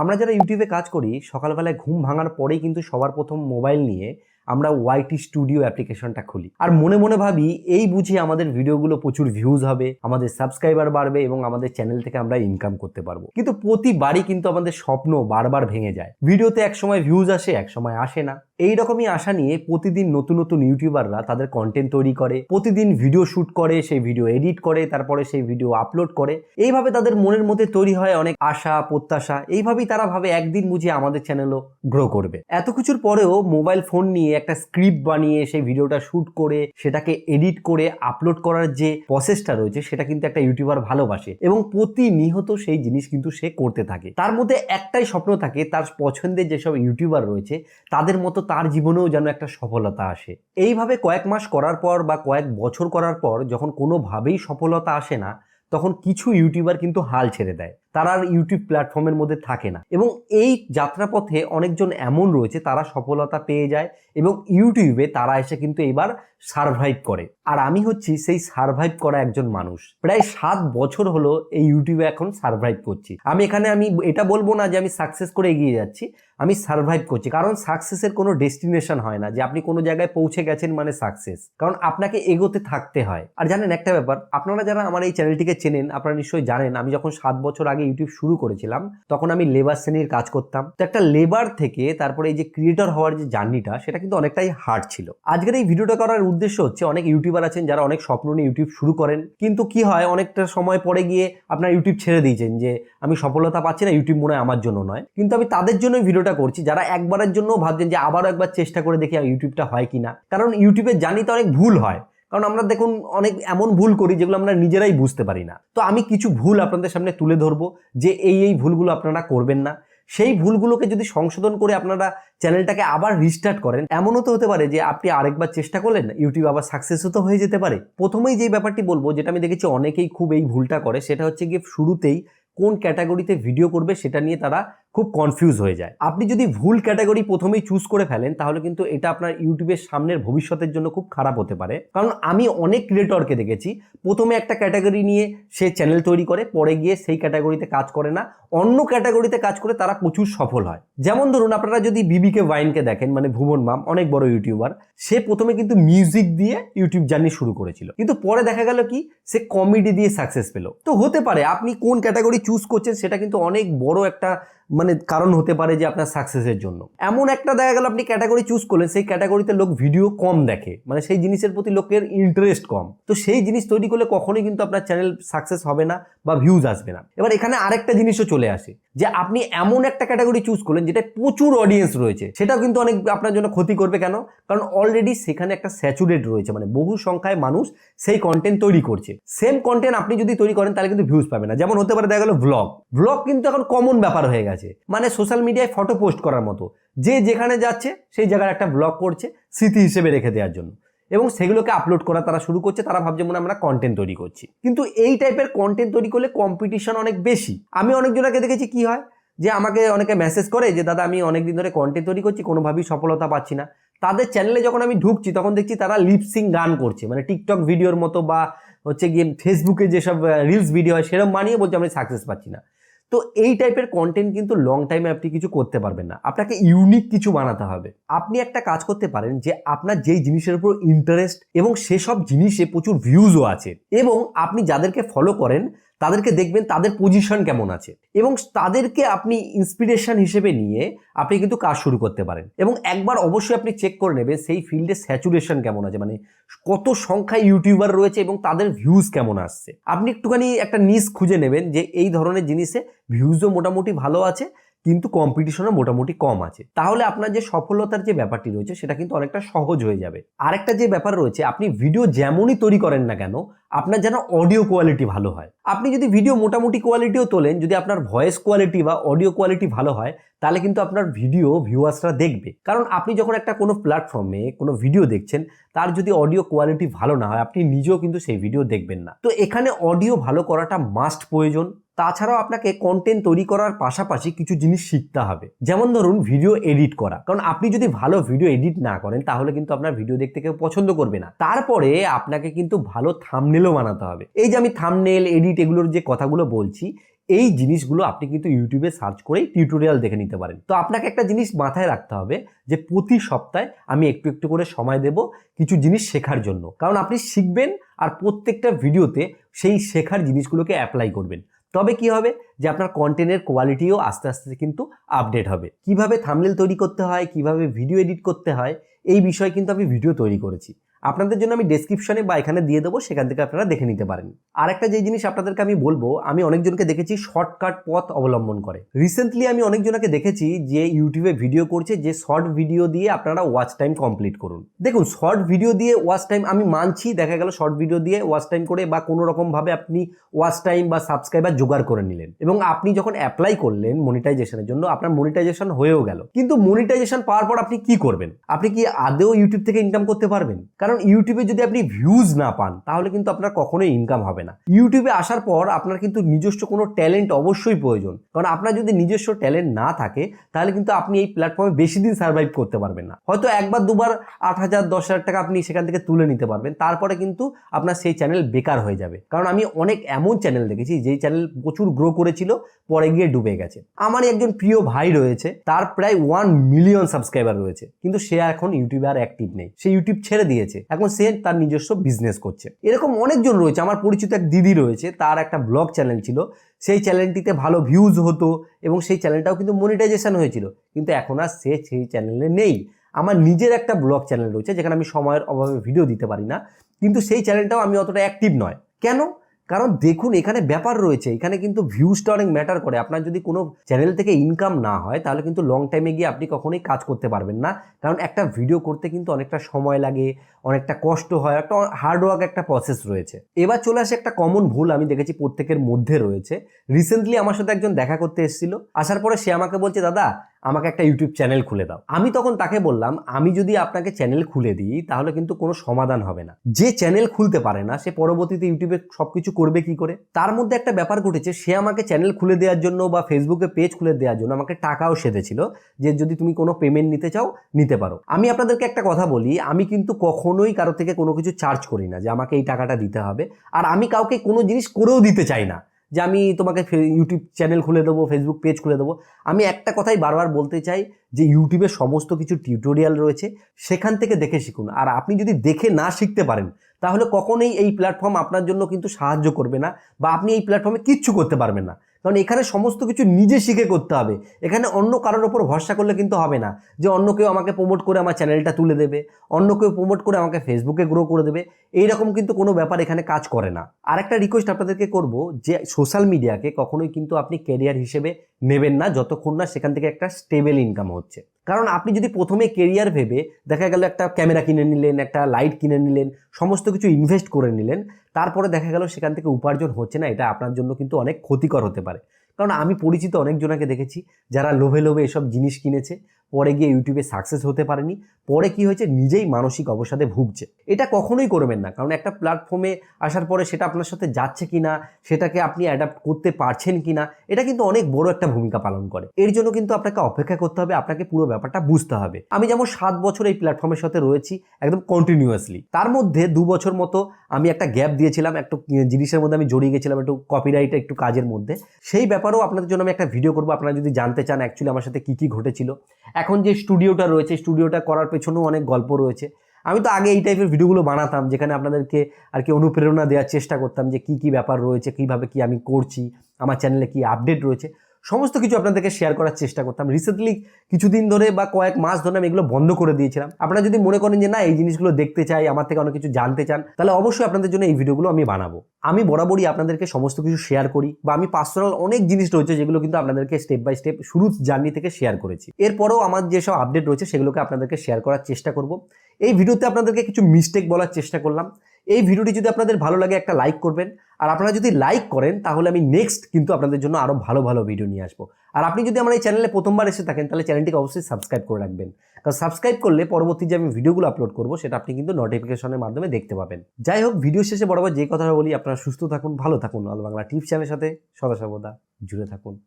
আমরা যারা ইউটিউবে কাজ করি, সকালবেলায় ঘুম ভাঙার পরেই কিন্তু সবার প্রথম মোবাইল নিয়ে আমরা ওয়াইটি স্টুডিও অ্যাপ্লিকেশনটা খুলি। আর মনে মনে ভাবি, এই বুঝি আমাদের ভিডিওগুলো প্রচুর ভিউজ হবে, আমাদের সাবস্ক্রাইবার বাড়বে এবং আমাদের চ্যানেল থেকে আমরা ইনকাম করতে পারব। কিন্তু প্রতিবারই কিন্তু আমাদের স্বপ্ন বারবার ভেঙে যায়। ভিডিওতে এক সময় ভিউজ আসে এক সময় আসে না। এই রকমই আশা নিয়ে প্রতিদিন নতুন নতুন ইউটিউবাররা তাদের কন্টেন্ট তৈরি করে, প্রতিদিন ভিডিও শুট করে, সেই ভিডিও এডিট করে, তারপরে সেই ভিডিও আপলোড করে। এইভাবে তাদের মনের মধ্যে তৈরি হয় অনেক আশা, প্রত্যাশা। এইভাবেই তারা ভাবে একদিন বুঝে আমাদের চ্যানেলও গ্রো করবে। এত কিছুর পরেও মোবাইল ফোন নিয়ে একটা স্ক্রিপ্ট বানিয়ে সেই ভিডিওটা শুট করে, সেটাকে এডিট করে আপলোড করার যে প্রসেসটা রয়েছে, সেটা কিন্তু একটা ইউটিউবার ভালোবাসে এবং প্রতিনিয়ত সেই জিনিস কিন্তু সে করতে থাকে। তার মধ্যে একটাই স্বপ্ন থাকে, তার পছন্দের যেসব ইউটিউবার রয়েছে, তাদের মতো তার জীবনেও যেন একটা সফলতা আসে। এইভাবে কয়েক মাস করার পর বা কয়েক বছর করার পর যখন কোনোভাবেই সফলতা আসে না, তখন কিছু ইউটিউবার কিন্তু হাল ছেড়ে দেয়। তারা আর ইউটিউব প্ল্যাটফর্মের মধ্যে থাকে না। এবং এই যাত্রাপথে অনেকজন এমন রয়েছে, তারা সফলতা পেয়ে যায় এবং ইউটিউবে তারা এসে কিন্তু এবার সারভাইভ করে। আর আমি হচ্ছি সেই সারভাইভ করা একজন মানুষ। প্রায় সাত বছর হলো এই ইউটিউবে এখন সারভাইভ করছি। আমি এখানে আমি এটা বলব না যে আমি সাকসেস করে এগিয়ে যাচ্ছি, আমি সারভাইভ করছি। কারণ সাকসেসের কোনো ডেস্টিনেশন হয় না যে আপনি কোনো জায়গায় পৌঁছে গেছেন মানে সাকসেস কারণ আপনাকে এগোতে থাকতে হয়। আর জানেন একটা ব্যাপার, আপনারা যারা আমার এই চ্যানেলটিকে চেনেন, আপনারা নিশ্চয়ই জানেন, আমি যখন সাত বছর আগে ইউটিউব শুরু করেছিলাম, তখন আমি লেবার শ্রেণির কাজ করতাম। তো একটা লেবার থেকে তারপরে এই যে ক্রিয়েটর হওয়ার যে জার্নিটা সেটা কিন্তু অনেকটাই হার্ড ছিল। আজকের এই ভিডিওটা করার উদ্দেশ্য হচ্ছে, অনেক ইউটিউবার আছেন যারা অনেক স্বপ্ন নিয়ে ইউটিউব শুরু করেন। কিন্তু কি হয়, অনেকটা সময় পরে গিয়ে আপনার ইউটিউব ছেড়ে দিয়েছেন যে, আমি সফলতা পাচ্ছি না ইউটিউব মনে হয় আমার জন্য নয়। কিন্তু আমি তাদের জন্য ভিডিওটা করছি, যারা একবারের জন্য ভাবছেন যে আবারও একবার চেষ্টা করে দেখি ইউটিউবটা হয় কিনা। কারণ ইউটিউবে জানি তো অনেক ভুল হয়। কারণ আমরা দেখুন অনেক এমন ভুল করি যেগুলো আমরা নিজেরাই বুঝতে পারি না। তো আমি কিছু ভুল আপনাদের সামনে তুলে ধরবো যে এই এই ভুলগুলো আপনারা করবেন না। সেই ভুলগুলোকে যদি সংশোধন করে আপনারা চ্যানেলটাকে আবার রিস্টার্ট করেন, এমনও তো হতে পারে যে আপনি আরেকবার চেষ্টা করলেন ইউটিউব আবার সাকসেসও তো হয়ে যেতে পারে। প্রথমেই যে ব্যাপারটি বলব, যেটা আমি দেখেছি অনেকেই খুব এই ভুলটা করে, সেটা হচ্ছে গিয়ে শুরুতেই কোন ক্যাটাগরিতে ভিডিও করবে সেটা নিয়ে তারা খুব কনফিউজ হয়ে যায়। আপনি যদি ভুল ক্যাটাগরি প্রথমেই চুজ করে ফেলেন, তাহলে কিন্তু এটা আপনার ইউটিউবের সামনের ভবিষ্যতের জন্য খুব খারাপ হতে পারে। কারণ আমি অনেক ক্রিয়েটরকে দেখেছি, প্রথমে একটা ক্যাটাগরি নিয়ে সে চ্যানেল তৈরি করে, পরে গিয়ে সেই ক্যাটাগরিতে কাজ করে না। অন্য ক্যাটাগরিতে কাজ করে তারা প্রচুর সফল হয়। যেমন ধরুন, আপনারা যদি বিবিকে ওয়াইনকে দেখেন মানে ভুবন মাম, অনেক বড় ইউটিউবার সে প্রথমে কিন্তু মিউজিক দিয়ে ইউটিউব জার্নি শুরু করেছিল। কিন্তু পরে দেখা গেল কি, সে কমেডি দিয়ে সাকসেস পেল। তো হতে পারে, আপনি কোন ক্যাটাগরি চুজ করছেন, সেটা কিন্তু অনেক বড় একটা মানে কারণ হতে পারে যে আপনার সাকসেসের জন্য। এমন একটা দেখা গেল, আপনি ক্যাটাগরি চুজ করলেন, সেই ক্যাটাগরিতে লোক ভিডিও কম দেখে মানে সেই জিনিসের প্রতি লোকের ইন্টারেস্ট কম। তো সেই জিনিস তৈরি করলে কখনোই কিন্তু আপনার চ্যানেল সাকসেস হবে না বা ভিউজ আসবে না। এবার এখানে আরেকটা জিনিসও চলে আসে, যে আপনি এমন একটা ক্যাটাগরি চুজ করলেন যেটা প্রচুর অডিয়েন্স রয়েছে, সেটাও কিন্তু অনেক আপনার জন্য ক্ষতি করবে কেন? কারণ অলরেডি সেখানে একটা স্যাচুরেট রয়েছে মানে বহু সংখ্যায় মানুষ সেই কন্টেন্ট তৈরি করছে। সেম কন্টেন্ট আপনি যদি তৈরি করেন, তাহলে কিন্তু ভিউজ পাবে না। যেমন হতে পারে, দেখা গেল ব্লগ ব্লগ কিন্তু এখন কমন ব্যাপার হয়ে গেছে। মানে সোশ্যাল মিডিয়ায় ফটো পোস্ট করার মতো। যে যেখানে যাচ্ছে, সেই জায়গার একটা ব্লগ করছে স্মৃতি হিসেবে রেখে দেওয়ার জন্য। এবং সেগুলোকে আপলোড করা তারা শুরু করছে, তারা ভাবছে মনে আমরা কন্টেন্ট তৈরি করছি। কিন্তু এই টাইপের কন্টেন্ট তৈরি করলে কম্পিটিশন অনেক বেশি। আমি অনেকজনকে দেখেছি কি হয়, যে আমাকে অনেকে মেসেজ করে যে, দাদা, আমি অনেক দিন ধরে কন্টেন্ট তৈরি করছি, কোনোভাবেই সফলতা পাচ্ছি না। তাদের চ্যানেলে যখন আমি ঢুকছি, তখন দেখছি তারা লিপসিং গান করছে। মানে টিকটক ভিডিওর মতো বা হচ্ছে গিয়ে ফেসবুকে যেসব রিলস ভিডিও হয় সেরকম বানিয়ে বলছে, আমি সাকসেস পাচ্ছি না। তো এই টাইপের কন্টেন্ট কিন্তু লং টাইমে আপনি কিছু করতে পারবেন না। আপনাকে ইউনিক কিছু বানাতে হবে। আপনি একটা কাজ করতে পারেন যে আপনার যেই জিনিসের উপর ইন্টারেস্ট এবং সেসব জিনিসে প্রচুর ভিউজও আছে এবং আপনি যাদেরকে ফলো করেন তাদেরকে দেখবেন তাদের পজিশন কেমন আছে। এবং তাদেরকে আপনি ইন্সপিরেশন হিসেবে নিয়ে আপনি কিন্তু কাজ শুরু করতে পারেন। এবং একবার অবশ্যই আপনি চেক করে নেবেন সেই ফিল্ডে স্যাচুরেশন কেমন আছে। মানে কত সংখ্যায় ইউটিউবার রয়েছে এবং তাদের ভিউজ কেমন আসছে। আপনি একটুখানি একটা নিস খুঁজে নেবেন যে এই ধরনের জিনিসে ভিউজও মোটামুটি ভালো আছে। কিন্তু কম্পিটিশনও মোটামুটি কম আছে। তাহলে আপনার যে সফলতার যে ব্যাপারটি রয়েছে, সেটা কিন্তু অনেকটা সহজ হয়ে যাবে। আরেকটা যে ব্যাপার রয়েছে, আপনি ভিডিও যেমনই তৈরি করেন না কেন, আপনার যেন অডিও কোয়ালিটি ভালো হয়। আপনি যদি ভিডিও মোটামুটি কোয়ালিটিও তোলেন, যদি আপনার ভয়েস কোয়ালিটি বা অডিও কোয়ালিটি ভালো হয়, তাহলে কিন্তু আপনার ভিডিও ভিউয়ার্সরা দেখবে। কারণ আপনি যখন একটা কোনো প্ল্যাটফর্মে কোনো ভিডিও দেখছেন, তার যদি অডিও কোয়ালিটি ভালো না হয়, আপনি নিজেও কিন্তু সেই ভিডিও দেখবেন না। তো এখানে অডিও ভালো করাটা মাস্ট প্রয়োজন। তাছাড়াও আপনাকে কন্টেন্ট তৈরি করার পাশাপাশি কিছু জিনিস শিখতে হবে। যেমন ধরুন ভিডিও এডিট করা। কারণ আপনি যদি ভালো ভিডিও এডিট না করেন, তাহলে কিন্তু আপনার ভিডিও দেখতে কেউ পছন্দ করবে না। তারপরে আপনাকে কিন্তু ভালো থামনেলও বানাতে হবে। এই যে আমি থামনেল এডিট এগুলোর যে কথাগুলো বলছি, এই জিনিসগুলো আপনি কিন্তু ইউটিউবে সার্চ করেই টিউটোরিয়াল দেখে নিতে পারেন। তো আপনাকে একটা জিনিস মাথায় রাখতে হবে যে প্রতি সপ্তাহে আমি একটু একটু করে সময় দেব কিছু জিনিস শেখার জন্য। কারণ আপনি শিখবেন আর প্রত্যেকটা ভিডিওতে সেই শেখার জিনিসগুলোকে অ্যাপ্লাই করবেন। তবে কি হবে? যে আপনার কন্টেন্টের কোয়ালিটিও আস্তে আস্তে কিন্তু আপডেট হবে। কীভাবে থামলেল তৈরি করতে হয়? কীভাবে ভিডিও এডিট করতে হয়? এই বিষয়ে কিন্তু আমি ভিডিও তৈরি করেছি। আপনাদের জন্য আমি ডেসক্রিপশনে বা এখানে দিয়ে দেবো, সেখান থেকে আপনারা দেখে নিতে পারেন। আর একটা যে জিনিস আপনাদেরকে আমি বলব, আমি অনেকজনকে দেখেছি শর্টকাট পথ অবলম্বন করে। রিসেন্টলি আমি অনেকজনকে দেখেছি যে ইউটিউবে ভিডিও করছে, যে শর্ট ভিডিও দিয়ে আপনারা ওয়াচ টাইম কমপ্লিট করুন। দেখুন শর্ট ভিডিও দিয়ে ওয়াচ টাইম আমি মানছি, দেখা গেল শর্ট ভিডিও দিয়ে ওয়াচ টাইম করে বা কোনো রকমভাবে আপনি ওয়াচ টাইম বা সাবস্ক্রাইবার জোগাড় করে নিলেন। এবং আপনি যখন অ্যাপ্লাই করলেন মনিটাইজেশনের জন্য, আপনার মনিটাইজেশন হয়েও গেল। কিন্তু মনিটাইজেশন পাওয়ার পর আপনি কি করবেন? আপনি কি আদেও ইউটিউব থেকে ইনকাম করতে পারবেন? কারণ ইউটিউবে যদি আপনি ভিউজ না পান, তাহলে কিন্তু আপনার কখনোই ইনকাম হবে না। ইউটিউবে আসার পর আপনার কিন্তু নিজস্ব কোনো ট্যালেন্ট অবশ্যই প্রয়োজন। কারণ আপনার যদি নিজস্ব ট্যালেন্ট না থাকে, তাহলে কিন্তু আপনি এই প্ল্যাটফর্মে বেশি দিন সার্ভাইভ করতে পারবেন না। হয়তো একবার, দুবার, আট হাজার, দশ হাজার টাকা আপনি সেখান থেকে তুলে নিতে পারবেন। তারপরে কিন্তু আপনার সেই চ্যানেল বেকার হয়ে যাবে। কারণ আমি অনেক এমন চ্যানেল দেখেছি, যেই চ্যানেল প্রচুর গ্রো করেছিল, পরে গিয়ে ডুবে গেছে। আমারই একজন প্রিয় ভাই রয়েছে, তার প্রায় ওয়ান মিলিয়ন সাবস্ক্রাইবার রয়েছে। কিন্তু সে এখন ইউটিউবে আর অ্যাক্টিভ নেই। সে ইউটিউব ছেড়ে দিয়েছে। এখন সে তার নিজস্ব বিজনেস করছে। এরকম অনেকজন রয়েছে, আমার পরিচিত এক দিদি রয়েছে, তার একটা ব্লগ চ্যানেল ছিল। সেই চ্যানেলটিতে ভালো ভিউজ হতো এবং সেই চ্যানেলটাও কিন্তু মনিটাইজেশন হয়েছিল। কিন্তু এখন আর সে সেই চ্যানেলে নেই। আমার নিজের একটা ব্লগ চ্যানেল রয়েছে, যেখানে আমি সময়ের অভাবে ভিডিও দিতে পারি না। কিন্তু সেই চ্যানেলটাও আমি অতটা অ্যাক্টিভ নয়। কেন? কারণ দেখুন, এখানে ব্যাপার রয়েছে, এখানে কিন্তু ভিউজটা অনেক ম্যাটার করে। আপনার যদি কোনো চ্যানেল থেকে ইনকাম না হয়, তাহলে কিন্তু লং টাইমে গিয়ে আপনি কখনোই কাজ করতে পারবেন না। কারণ একটা ভিডিও করতে কিন্তু অনেকটা সময় লাগে, অনেকটা কষ্ট হয়, একটা হার্ডওয়ার্ক একটা প্রসেস রয়েছে। এবার চলে আসে একটা কমন ভুল, আমি দেখেছি প্রত্যেকের মধ্যে রয়েছে। রিসেন্টলি আমার সাথে একজন দেখা করতে এসেছিল। আসার পরে সে আমাকে বলছে, দাদা আমাকে একটা ইউটিউব চ্যানেল খুলে দাও। আমি তখন তাকে বললাম, আমি যদি আপনাকে চ্যানেল খুলে দিই, তাহলে কিন্তু কোনো সমাধান হবে না। যে চ্যানেল খুলতে পারে না, সে পরবর্তীতে ইউটিউবে সবকিছু করবে কি করে? তার মধ্যে একটা ব্যাপার ঘটেছে, সে আমাকে চ্যানেল খুলে দেওয়ার জন্য বা ফেসবুকে পেজ খুলে দেওয়ার জন্য আমাকে টাকাও সেধেছিল যে যদি তুমি কোনো পেমেন্ট নিতে চাও, নিতে পারো। আমি আপনাদেরকে একটা কথা বলি, আমি কিন্তু কখনোই কারও থেকে কোনো কিছু চার্জ করি না যে আমাকে এই টাকাটা দিতে হবে। আর আমি কাউকে কোনো জিনিস করেও দিতে চাই না। যে আমি তোমাকে ইউটিউব চ্যানেল খুলে দেবো ফেসবুক পেজ খুলে দেবো। আমি একটা কথাই বারবার বলতে চাই যে ইউটিউবে সমস্ত কিছু টিউটোরিয়াল রয়েছে, সেখান থেকে দেখে শিখুন। আর আপনি যদি দেখে না শিখতে পারেন তাহলে কখনোই এই প্ল্যাটফর্ম আপনার জন্য কিন্তু সাহায্য করবে না বা আপনি এই প্ল্যাটফর্মে কিচ্ছু করতে পারবেন না। কারণ এখানে সমস্ত কিছু নিজে শিখে করতে হবে। এখানে অন্য কারোর ওপর ভরসা করলে কিন্তু হবে না যে অন্য কেউ আমাকে প্রমোট করে আমার চ্যানেলটা তুলে দেবে, অন্য কেউ প্রমোট করে আমাকে ফেসবুকে গ্রো করে দেবে। এইরকম কিন্তু কোনো ব্যাপার এখানে কাজ করে না। আর একটা রিকোয়েস্ট আপনাদেরকে করব যে সোশ্যাল মিডিয়াকে কখনোই কিন্তু আপনি ক্যারিয়ার হিসেবে নেবেন না যতক্ষণ না সেখান থেকে একটা স্টেবল ইনকাম হচ্ছে। কারণ আপনি যদি প্রথমে কেরিয়ার ভেবে দেখা গেল একটা ক্যামেরা কিনে নিলেন, একটা লাইট কিনে নিলেন, সমস্ত কিছু ইনভেস্ট করে নিলেন, তারপরে দেখা গেল সেখান থেকে উপার্জন হচ্ছে না, এটা আপনার জন্য কিন্তু অনেক ক্ষতিকর হতে পারে। কারণ আমি পরিচিত অনেকজনাকে দেখেছি যারা লোভে লোভে এসব জিনিস কিনেছে পরে গিয়ে ইউটিউবে সাকসেস হতে পারেনি, পরে কি হয়েছে? নিজেই মানসিক অবসাদে ভুগছে। এটা কখনোই করবেন না, কারণ একটা প্ল্যাটফর্মে আসার পরে সেটা আপনার সাথে যাচ্ছে কি না সেটাকে আপনি অ্যাডাপ্ট করতে পারছেন কি না এটা কিন্তু অনেক বড় একটা ভূমিকা পালন করে। এর জন্য কিন্তু আপনাকে অপেক্ষা করতে হবে, আপনাকে পুরো ব্যাপারটা বুঝতে হবে। আমি যেমন সাত বছর এই প্ল্যাটফর্মের সাথে রয়েছি, একদম কন্টিনিউয়াসলি তার মধ্যে দু বছর মতো আমি একটা গ্যাপ দিয়েছিলাম, একটু জিনিসের মধ্যে আমি জড়িয়ে গেছিলাম, একটু কপিরাইট একটু কাজের মধ্যে। সেই ব্যাপারেও আপনাদের জন্য আমি একটা ভিডিও করব, আপনারা যদি জানতে চান অ্যাকচুয়ালি আমার সাথে কী কী ঘটেছিল। এখন যে স্টুডিওটা রয়েছে স্টুডিওটা করার পেছনেও অনেক গল্প রয়েছে। আমি তো আগে এই টাইপের ভিডিওগুলো বানাতাম, যেখানে আপনাদেরকে আর কি অনুপ্রেরণা দেওয়ার চেষ্টা করতাম যে কী কী ব্যাপার রয়েছে, কীভাবে কি আমি করছি, আমার চ্যানেলে কি আপডেট রয়েছে। সমস্ত কিছু আপনাদেরকে শেয়ার করার চেষ্টা করতাম। রিসেন্টলি কিছুদিন ধরে বা কয়েক মাস ধরে আমি এগুলো বন্ধ করে দিয়েছিলাম। আপনারা যদি মনে করেন যে না, এই জিনিসগুলো দেখতে চাই, আমার থেকে অনেক কিছু জানতে চান, তাহলে অবশ্যই আপনাদের জন্য এই ভিডিওগুলো আমি বানাবো। আমি বরাবরই আপনাদেরকে সমস্ত কিছু শেয়ার করি বা আমি পার্সোনাল অনেক জিনিস রয়েছে যেগুলো কিন্তু আপনাদেরকে স্টেপ বাই স্টেপ শুরু জার্নি থেকে শেয়ার করেছি। এরপরেও আমার যেসব আপডেট রয়েছে, সেগুলোকে আপনাদেরকে শেয়ার করার চেষ্টা করব। এই ভিডিওতে আপনাদেরকে কিছু মিস্টেক বলার চেষ্টা করলাম। এই ভিডিওটি যদি আপনাদের ভালো লাগে, একটা লাইক করবেন। আর আপনারা যদি লাইক করেন, তাহলে আমি নেক্সট কিন্তু আপনাদের জন্য আরও ভালো ভালো ভিডিও নিয়ে আসব। আর আপনি যদি আমার এই চ্যানেলে প্রথমবার এসে থাকেন, তাহলে চ্যানেলটিকে অবশ্যই সাবস্ক্রাইব করে রাখবেন। কারণ সাবস্ক্রাইব করলে পরবর্তী যে আমি ভিডিওগুলো আপলোড করব, সেটা আপনি কিন্তু নোটিফিকেশনের মাধ্যমে দেখতে পাবেন। যাই হোক ভিডিও শেষে বরাবর যে কথাটা বলি, আপনারা সুস্থ থাকুন, ভালো থাকুন। আল বাংলা টিপস চ্যানেলের সাথে সদা সর্বদা জুড়ে থাকুন।